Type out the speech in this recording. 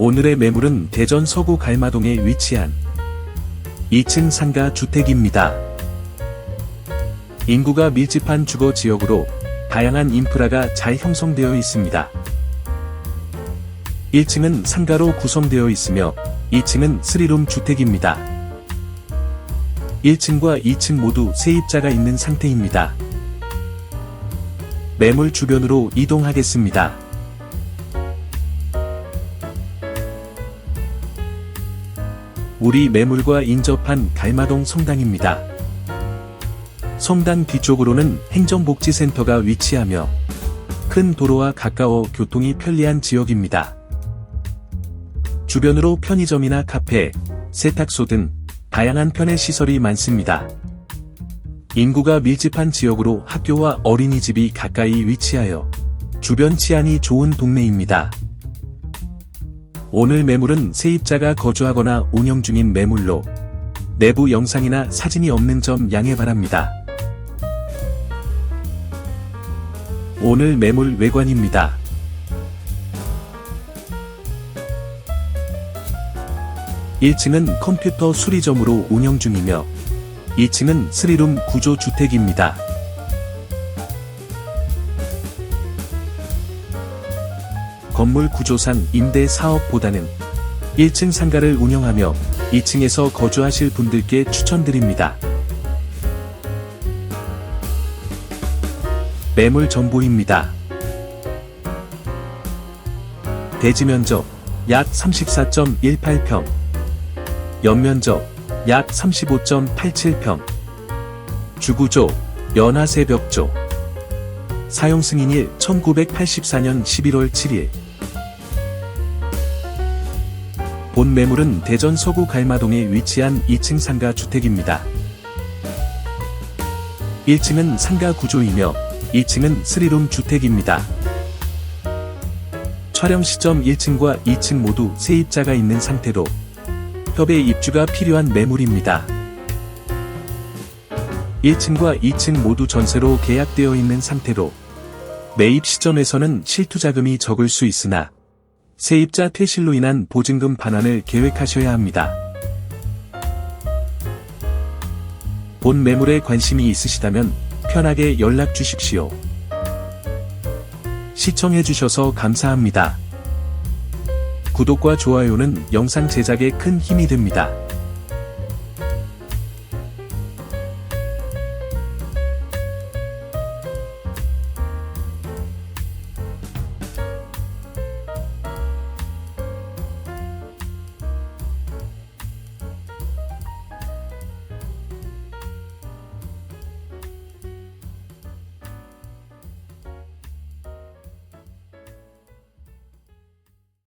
오늘의 매물은 대전 서구 갈마동에 위치한 2층 상가 주택입니다. 인구가 밀집한 주거 지역으로 다양한 인프라가 잘 형성되어 있습니다. 1층은 상가로 구성되어 있으며 2층은 스리룸 주택입니다. 1층과 2층 모두 세입자가 있는 상태입니다. 매물 주변으로 이동하겠습니다. 우리 매물과 인접한 갈마동 성당입니다. 성당 뒤쪽으로는 행정복지센터가 위치하며 큰 도로와 가까워 교통이 편리한 지역입니다. 주변으로 편의점이나 카페, 세탁소 등 다양한 편의 시설이 많습니다. 인구가 밀집한 지역으로 학교와 어린이집이 가까이 위치하여 주변 치안이 좋은 동네입니다. 오늘 매물은 세입자가 거주하거나 운영 중인 매물로 내부 영상이나 사진이 없는 점 양해 바랍니다. 오늘 매물 외관입니다. (1층은) 컴퓨터 수리점으로 운영 중이며 2층은 스리룸 구조 주택입니다. 건물 구조상 임대 사업보다는 1층 상가를 운영하며 2층에서 거주하실 분들께 추천드립니다. 매물 정보입니다. 대지 면적 약 34.18평, 연면적 약 35.87평, 주구조 연하세 벽조, 사용 승인일 1984년 11월 7일. 본 매물은 대전 서구 갈마동에 위치한 2층 상가 주택입니다. 1층은 상가 구조이며 2층은 스리룸 주택입니다. 촬영 시점 1층과 2층 모두 세입자가 있는 상태로 협의 입주가 필요한 매물입니다. 1층과 2층 모두 전세로 계약되어 있는 상태로 매입 시점에서는 실투자금이 적을 수 있으나 세입자 퇴실로 인한 보증금 반환을 계획하셔야 합니다. 본 매물에 관심이 있으시다면 편하게 연락 주십시오. 시청해주셔서 감사합니다. 구독과 좋아요는 영상 제작에 큰 힘이 됩니다.